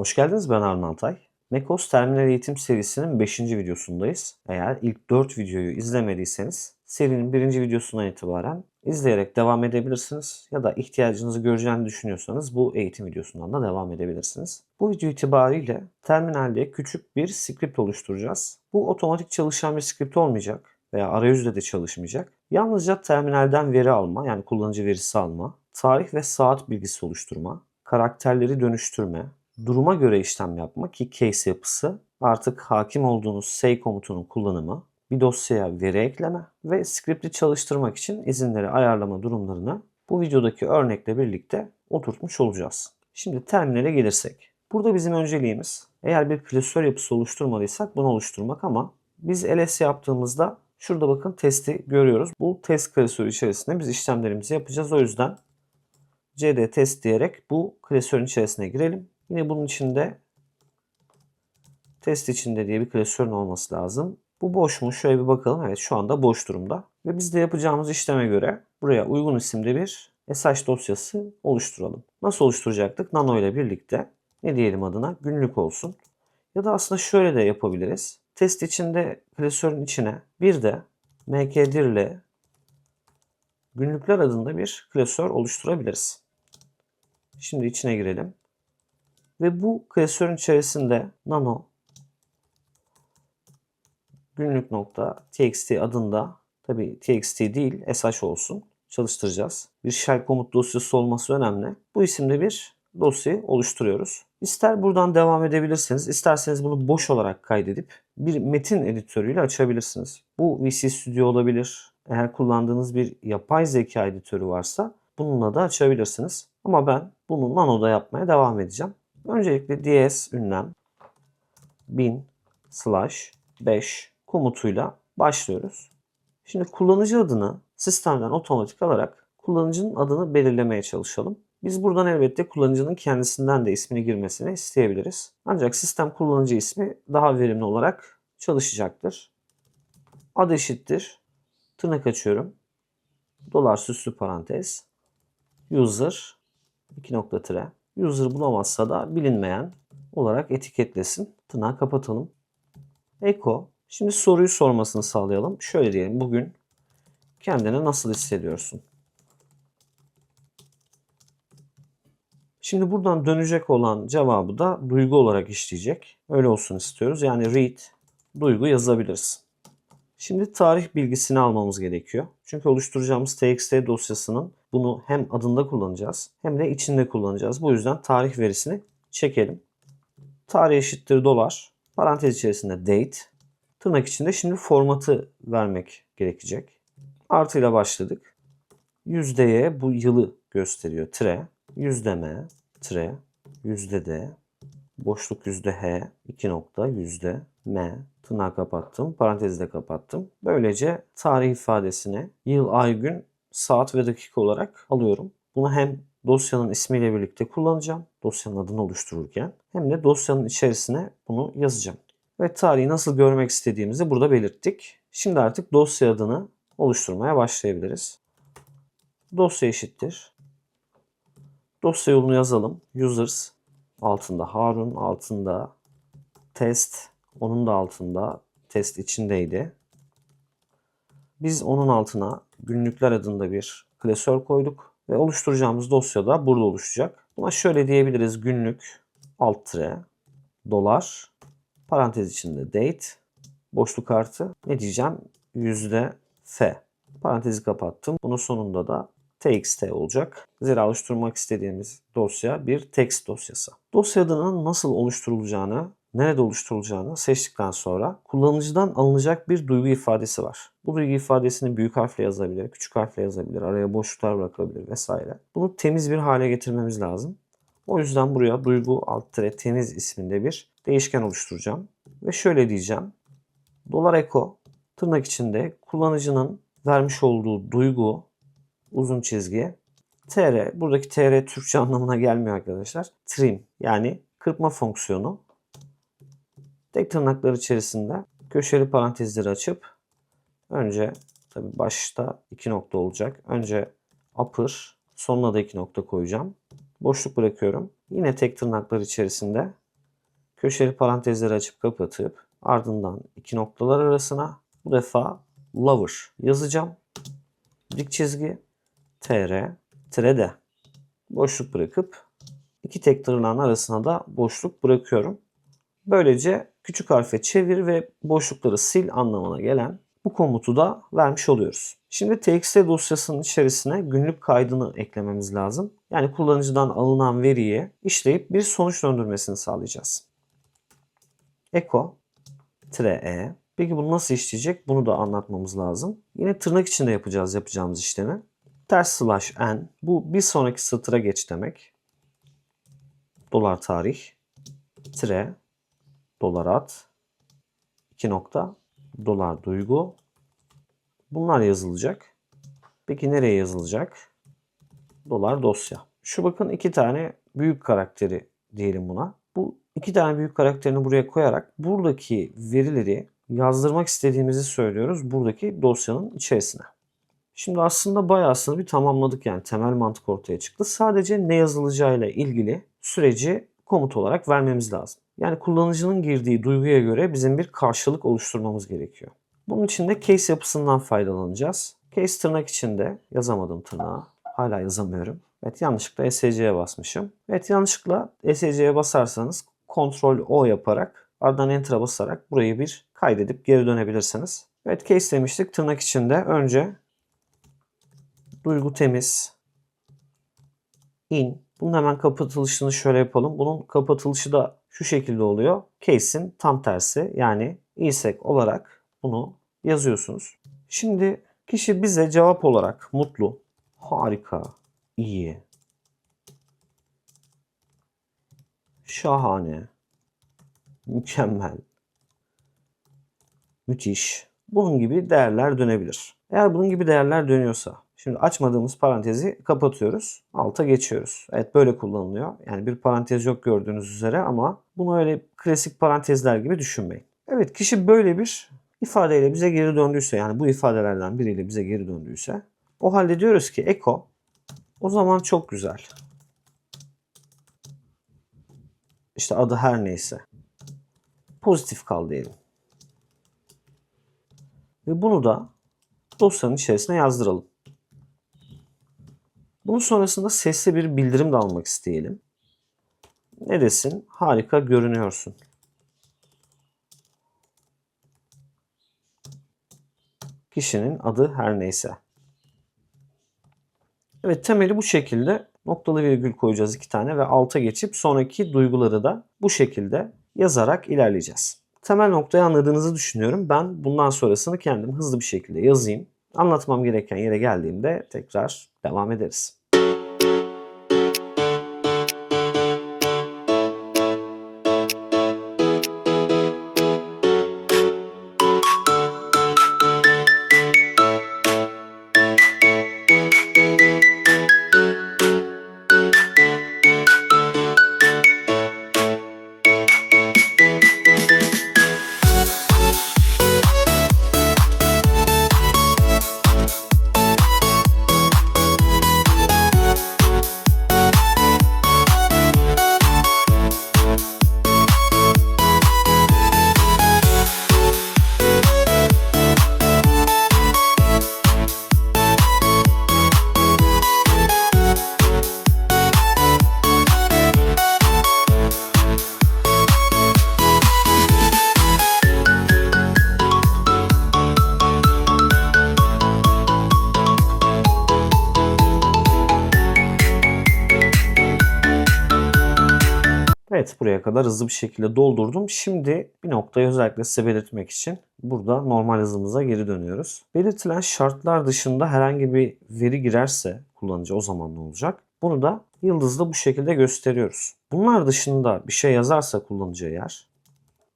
Hoş geldiniz ben Arman Altay. MacOS Terminal Eğitim serisinin 5. videosundayız. Eğer ilk 4 videoyu izlemediyseniz serinin 1. videosundan itibaren izleyerek devam edebilirsiniz. Ya da ihtiyacınızı göreceğini düşünüyorsanız bu eğitim videosundan da devam edebilirsiniz. Bu video itibariyle terminalde küçük bir script oluşturacağız. Bu otomatik çalışan bir script olmayacak veya arayüzde de çalışmayacak. Yalnızca terminalden veri alma yani kullanıcı verisi alma, tarih ve saat bilgisi oluşturma, karakterleri dönüştürme, duruma göre işlem yapma ki case yapısı artık hakim olduğunuz say komutunun kullanımı, bir dosyaya veri ekleme ve script'i çalıştırmak için izinleri ayarlama durumlarını bu videodaki örnekle birlikte oturtmuş olacağız. Şimdi terminale gelirsek. Burada bizim önceliğimiz eğer bir klasör yapısı oluşturmadıysak bunu oluşturmak ama biz ls yaptığımızda şurada bakın testi görüyoruz. Bu test klasörü içerisinde biz işlemlerimizi yapacağız. O yüzden cd test diyerek bu klasörün içerisine girelim. Yine bunun içinde test içinde diye bir klasörün olması lazım. Bu boş mu? Şöyle bir bakalım. Evet şu anda boş durumda. Ve biz de yapacağımız işleme göre buraya uygun isimde bir SH dosyası oluşturalım. Nasıl oluşturacaktık? Nano ile birlikte ne diyelim adına? Günlük olsun. Ya da aslında şöyle de yapabiliriz. Test içinde klasörün içine bir de mkdir ile günlükler adında bir klasör oluşturabiliriz. Şimdi içine girelim. Ve bu klasörün içerisinde nano günlük nokta txt adında tabi txt değil sh olsun çalıştıracağız. Bir shell komut dosyası olması önemli. Bu isimde bir dosyayı oluşturuyoruz. İster buradan devam edebilirsiniz, isterseniz bunu boş olarak kaydedip bir metin editörüyle açabilirsiniz. Bu VC Studio olabilir. Eğer kullandığınız bir yapay zeka editörü varsa bununla da açabilirsiniz. Ama ben bunu Nano'da yapmaya devam edeceğim. Öncelikle ds ünlem 1000 slash 5 komutuyla başlıyoruz. Şimdi kullanıcı adını sistemden otomatik alarak kullanıcının adını belirlemeye çalışalım. Biz buradan elbette kullanıcının kendisinden de ismini girmesini isteyebiliriz. Ancak sistem kullanıcı ismi daha verimli olarak çalışacaktır. Ad eşittir. Tırnak açıyorum. Dolar süslü parantez. User 2 nokta tire. User bulamazsa da bilinmeyen olarak etiketlesin. Tırnağı kapatalım. Eko. Şimdi soruyu sormasını sağlayalım. Şöyle diyelim. Bugün kendini nasıl hissediyorsun? Şimdi buradan dönecek olan cevabı da duygu olarak işleyecek. Öyle olsun istiyoruz. Yani read, duygu yazabiliriz. Şimdi tarih bilgisini almamız gerekiyor. Çünkü oluşturacağımız txt dosyasının bunu hem adında kullanacağız hem de içinde kullanacağız. Bu yüzden tarih verisini çekelim. Tarih eşittir dolar. Parantez içerisinde date. Tırnak içinde şimdi formatı vermek gerekecek. Artıyla başladık. Yüzdeye bu yılı gösteriyor. Tire. Yüzde m. Tire. Yüzde d. Boşluk yüzde h. 2 nokta yüzde m. Tırnağı kapattım. Parantezi de kapattım. Böylece tarih ifadesini yıl, ay, gün, saat ve dakika olarak alıyorum. Bunu hem dosyanın ismiyle birlikte kullanacağım. Dosyanın adını oluştururken. Hem de dosyanın içerisine bunu yazacağım. Ve tarihi nasıl görmek istediğimizi burada belirttik. Şimdi artık dosya adını oluşturmaya başlayabiliriz. Dosya eşittir. Dosya yolunu yazalım. Users altında Harun, altında test, onun da altında test içindeydi. Biz onun altına günlükler adında bir klasör koyduk ve oluşturacağımız dosya da burada oluşacak. Buna şöyle diyebiliriz. Günlük alt tire dolar parantez içinde date boşluk kartı ne diyeceğim? Yüzde f. Parantezi kapattım. Bunun sonunda da txt olacak. Zira oluşturmak istediğimiz dosya bir text dosyası. Dosya adının nasıl oluşturulacağını nerede oluşturulacağını seçtikten sonra kullanıcıdan alınacak bir duygu ifadesi var. Bu duygu ifadesini büyük harfle yazabilir, küçük harfle yazabilir, araya boşluklar bırakabilir vesaire. Bunu temiz bir hale getirmemiz lazım. O yüzden buraya duygu alt temiz isminde bir değişken oluşturacağım. Ve şöyle diyeceğim. Dolar eko tırnak içinde kullanıcının vermiş olduğu duygu uzun çizgi tr buradaki tr Türkçe anlamına gelmiyor arkadaşlar. Trim yani kırpma fonksiyonu Tek tırnaklar içerisinde köşeli parantezleri açıp önce tabi başta iki nokta olacak. Önce upper sonuna da iki nokta koyacağım. Boşluk bırakıyorum. Yine tek tırnaklar içerisinde köşeli parantezleri açıp kapatıp ardından iki noktalar arasına bu defa lover yazacağım. Dik çizgi tr tire boşluk bırakıp iki tek tırnağın arasına da boşluk bırakıyorum. Böylece küçük harfe çevir ve boşlukları sil anlamına gelen bu komutu da vermiş oluyoruz. Şimdi txt dosyasının içerisine günlük kaydını eklememiz lazım. Yani kullanıcıdan alınan veriyi işleyip bir sonuç döndürmesini sağlayacağız. Echo e. Peki bunu nasıl işleyecek? Bunu da anlatmamız lazım. Yine tırnak içinde yapacağız yapacağımız işlemi. Ters slash n. Bu bir sonraki satıra geç demek. Dolar tarih. Tire. Dolar at. 2 nokta. Dolar duygu. Bunlar yazılacak. Peki nereye yazılacak? Dolar dosya. Şu bakın iki tane büyük karakteri diyelim buna. Bu iki tane büyük karakterini buraya koyarak buradaki verileri yazdırmak istediğimizi söylüyoruz buradaki dosyanın içerisine. Şimdi aslında bayağısını bir tamamladık yani temel mantık ortaya çıktı. Sadece ne yazılacağıyla ilgili süreci komut olarak vermemiz lazım. Yani kullanıcının girdiği duyguya göre bizim bir karşılık oluşturmamız gerekiyor. Bunun için de case yapısından faydalanacağız. Case tırnak içinde yazamadım tırnağı. Hala yazamıyorum. Evet yanlışlıkla SC'ye basmışım. Evet yanlışlıkla SC'ye basarsanız Ctrl O yaparak ardından Enter'a basarak burayı bir kaydedip geri dönebilirsiniz. Evet case demiştik. Tırnak içinde önce duygu temiz in. Bunun hemen kapatılışını şöyle yapalım. Bunun kapatılışı da şu şekilde oluyor. Case'in tam tersi yani isek olarak bunu yazıyorsunuz. Şimdi kişi bize cevap olarak mutlu, harika, iyi, şahane, mükemmel, müthiş. Bunun gibi değerler dönebilir. Eğer bunun gibi değerler dönüyorsa Şimdi açmadığımız parantezi kapatıyoruz. Alta geçiyoruz. Evet böyle kullanılıyor. Yani bir parantez yok gördüğünüz üzere ama bunu öyle klasik parantezler gibi düşünmeyin. Evet kişi böyle bir ifadeyle bize geri döndüyse yani bu ifadelerden biriyle bize geri döndüyse o halde diyoruz ki eko o zaman çok güzel. İşte adı her neyse. Pozitif kal diyelim. Ve bunu da dosyanın içerisine yazdıralım. Bunun sonrasında sesli bir bildirim de almak isteyelim. Ne desin? Harika görünüyorsun. Kişinin adı her neyse. Evet temeli bu şekilde noktalı virgül koyacağız iki tane ve alta geçip sonraki duyguları da bu şekilde yazarak ilerleyeceğiz. Temel noktayı anladığınızı düşünüyorum. Ben bundan sonrasını kendim hızlı bir şekilde yazayım. Anlatmam gereken yere geldiğimde tekrar devam ederiz. Evet buraya kadar hızlı bir şekilde doldurdum. Şimdi bir noktayı özellikle size belirtmek için burada normal hızımıza geri dönüyoruz. Belirtilen şartlar dışında herhangi bir veri girerse kullanıcı o zaman ne olacak? Bunu da yıldızla bu şekilde gösteriyoruz. Bunlar dışında bir şey yazarsa kullanıcı eğer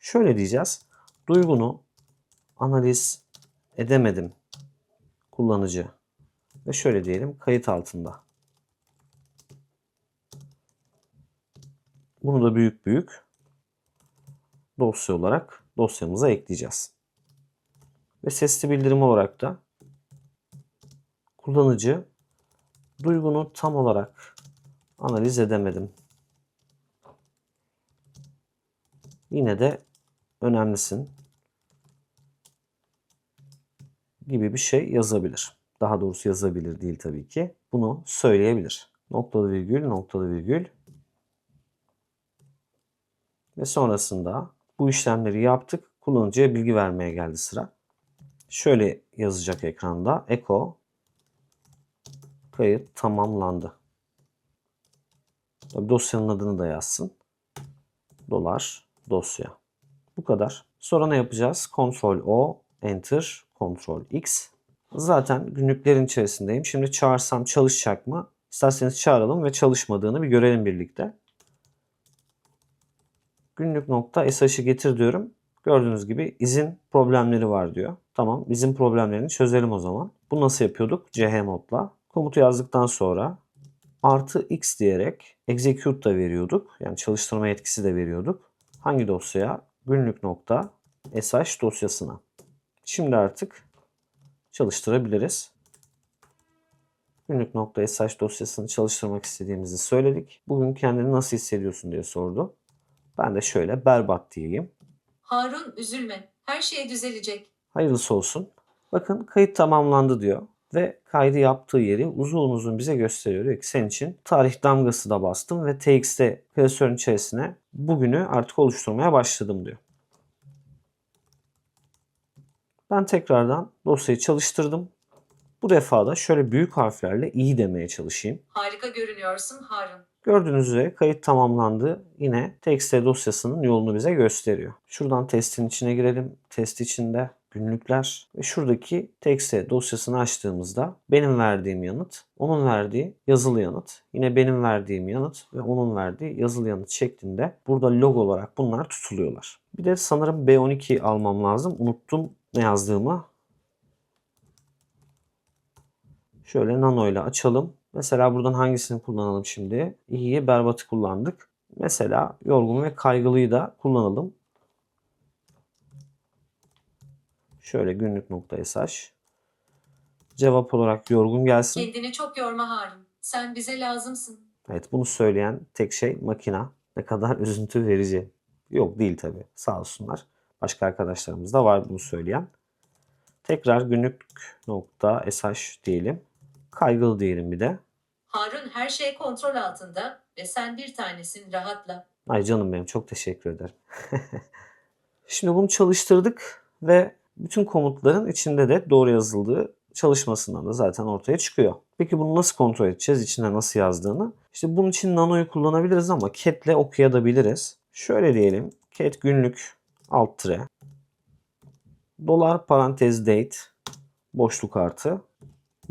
şöyle diyeceğiz. Duygunu analiz edemedim kullanıcı ve şöyle diyelim kayıt altında. Bunu da büyük büyük dosya olarak dosyamıza ekleyeceğiz. Ve sesli bildirim olarak da kullanıcı duygunu tam olarak analiz edemedim. yine de önemlisin gibi bir şey yazabilir. Daha doğrusu yazabilir değil tabii ki. Bunu söyleyebilir. Noktalı virgül, noktalı virgül. Ve sonrasında bu işlemleri yaptık. Kullanıcıya bilgi vermeye geldi sıra. Şöyle yazacak ekranda. Echo kayıt tamamlandı. Tabii dosyanın adını da yazsın. Dolar dosya. Bu kadar. Sonra ne yapacağız? Ctrl O, Enter, Ctrl X. Zaten günlüklerin içerisindeyim. Şimdi çağırsam çalışacak mı? İsterseniz çağıralım ve çalışmadığını bir görelim birlikte. Günlük nokta SH'ı getir diyorum. Gördüğünüz gibi izin problemleri var diyor. Tamam izin problemlerini çözelim o zaman. Bu nasıl yapıyorduk? CH modla. Komutu yazdıktan sonra artı x diyerek execute da veriyorduk. Yani çalıştırma yetkisi de veriyorduk. Hangi dosyaya? Günlük nokta sh dosyasına. Şimdi artık çalıştırabiliriz. Günlük nokta sh dosyasını çalıştırmak istediğimizi söyledik. Bugün kendini nasıl hissediyorsun diye sordu. Ben de şöyle berbat diyeyim. Harun üzülme. Her şey düzelecek. Hayırlısı olsun. Bakın kayıt tamamlandı diyor. Ve kaydı yaptığı yeri uzun uzun bize gösteriyor. Diyor ki senin için tarih damgası da bastım ve TXT klasörün içerisine bugünü artık oluşturmaya başladım diyor. Ben tekrardan dosyayı çalıştırdım. Bu defa da şöyle büyük harflerle iyi demeye çalışayım. Harika görünüyorsun Harun. Gördüğünüz üzere kayıt tamamlandı. Yine TXT dosyasının yolunu bize gösteriyor. Şuradan testin içine girelim. Test içinde günlükler ve şuradaki TXT dosyasını açtığımızda benim verdiğim yanıt, onun verdiği yazılı yanıt, yine benim verdiğim yanıt ve onun verdiği yazılı yanıt şeklinde burada log olarak bunlar tutuluyorlar. Bir de sanırım B12 almam lazım. Unuttum ne yazdığımı. Şöyle nano ile açalım. Mesela buradan hangisini kullanalım şimdi? İyiyi berbatı kullandık. Mesela yorgun ve kaygılıyı da kullanalım. Şöyle günlük nokta sh. Cevap olarak yorgun gelsin. Kendini çok yorma Harun. Sen bize lazımsın. Evet bunu söyleyen tek şey makina. Ne kadar üzüntü verici. Yok değil tabi. Sağ olsunlar. Başka arkadaşlarımız da var bunu söyleyen. Tekrar günlük nokta sh diyelim. Kaygılı diyelim bir de. Harun her şey kontrol altında ve sen bir tanesin rahatla. Ay canım benim çok teşekkür ederim. Şimdi bunu çalıştırdık ve bütün komutların içinde de doğru yazıldığı çalışmasından da zaten ortaya çıkıyor. Peki bunu nasıl kontrol edeceğiz? İçinde nasıl yazdığını? İşte bunun için nano'yu kullanabiliriz ama cat'le okuyabiliriz. Şöyle diyelim. cat günlük alt tire dolar parantez date boşluk artı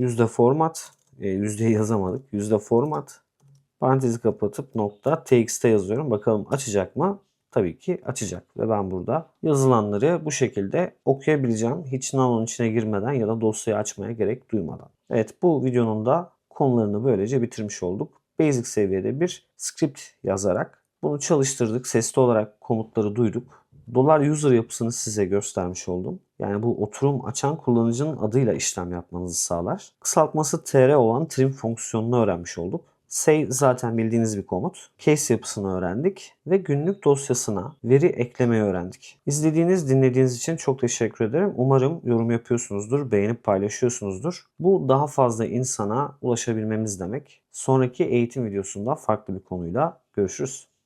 yüzde format e, yüzdeyi yazamadık. Yüzde format parantezi kapatıp nokta txt yazıyorum. Bakalım açacak mı? Tabii ki açacak ve ben burada yazılanları bu şekilde okuyabileceğim. Hiç nano'nun içine girmeden ya da dosyayı açmaya gerek duymadan. Evet bu videonun da konularını böylece bitirmiş olduk. Basic seviyede bir script yazarak bunu çalıştırdık. Sesli olarak komutları duyduk. Dolar user yapısını size göstermiş oldum. Yani bu oturum açan kullanıcının adıyla işlem yapmanızı sağlar. Kısaltması tr olan trim fonksiyonunu öğrenmiş olduk. Say zaten bildiğiniz bir komut. Case yapısını öğrendik ve günlük dosyasına veri eklemeyi öğrendik. İzlediğiniz, dinlediğiniz için çok teşekkür ederim. Umarım yorum yapıyorsunuzdur, beğenip paylaşıyorsunuzdur. Bu daha fazla insana ulaşabilmemiz demek. Sonraki eğitim videosunda farklı bir konuyla görüşürüz.